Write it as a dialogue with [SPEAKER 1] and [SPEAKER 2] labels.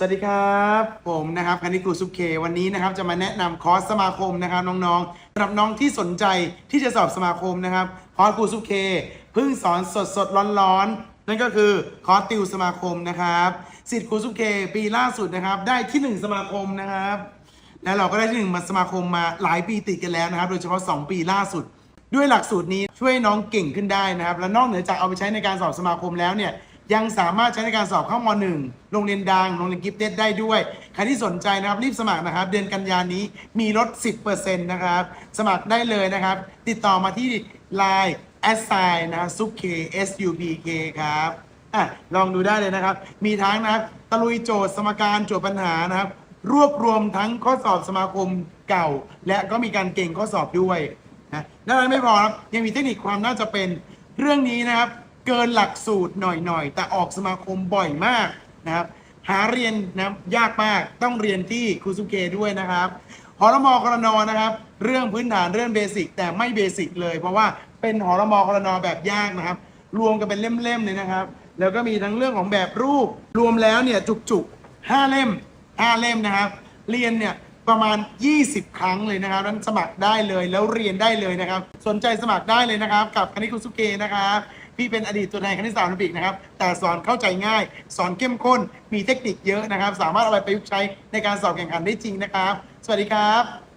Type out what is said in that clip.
[SPEAKER 1] สวัสดีครับผมนะครับคณิตครูซุปเควันนี้นะครับจะมาแนะนำคอร์สสมาคมนะครับน้องๆสำหรับน้องที่สนใจที่จะสอบสมาคมนะครับคอร์สครูซุปเคเพิ่งสอนสดสดร้อนๆ นั่นก็คือคอร์สติวสมาคมนะครับสิทธิ์ครูซุปเคปีล่าสุดนะครับได้ที่หนึ่งสมาคมนะครับ แล้วเราก็ได้ที่หนึ่งมาสมาคมมาหลายปีติดกันแล้วนะครับ โดยเฉพาะ 2 ปีล่าสุด ด้วยหลักสูตรนี้ช่วยน้องเก่งขึ้นได้นะครับ และนอกเหนือจากเอาไปใช้ในการสอบสมาคมแล้วเนี่ย ยังสามารถใช้ในการสอบเข้ามหนึ่งโรงเรียนดัง โรงเรียนกิฟเต็ดได้ด้วย ใครที่สนใจนะครับรีบสมัครนะครับ เดือนกันยานี้มีลด 10%นะครับ สมัครได้เลยนะครับ ติดต่อมาที่ Line s s i นะซุป K S U P K ครับอะลองดูได้เลยนะครับ มีทั้งนะครับตะลุยโจทย์สมการโจทย์ปัญหานะครับ รวบรวมทั้งข้อสอบสมาคมเก่า และก็มีการเก่งข้อสอบด้วยนะนั้นไม่พอครับยังมีเทคนิคความน่าจะเป็นเรื่องนี้นะครับ เกินหลักสูตรหน่อยๆ แต่ออกสมาคมบ่อยมากนะครับ หาเรียนนะยากมากต้องเรียนที่ครูสุเกด้วยนะครับหอรมอกรนนะครับ เรื่องพื้นฐานเรื่องเบสิกแต่ไม่เบสิกเลย เพราะว่าเป็นหอรมอกรนแบบยากนะครับ รวมกันเป็นเล่มๆเลยนะครับ แล้วก็มีทั้งเรื่องของแบบรูป รวมแล้วเนี่ยจุกๆห้าเล่มห้าเล่มนะครับ เรียนเนี่ย ประมาณ 20 ครั้งเลยนะครับนั้นสมัครได้เลยแล้วเรียนได้เลยนะครับ สนใจสมัครได้เลยนะครับ กับคณิตคุสุเกะนะครับพี่เป็นอดีตตัวแทนคณิตศาสตร์โอลิมปิกนะครับ แต่สอนเข้าใจง่าย สอนเข้มข้น มีเทคนิคเยอะนะครับ สามารถเอาไปประยุกต์ใช้ในการสอบแข่งขันได้จริงนะครับ สวัสดีครับ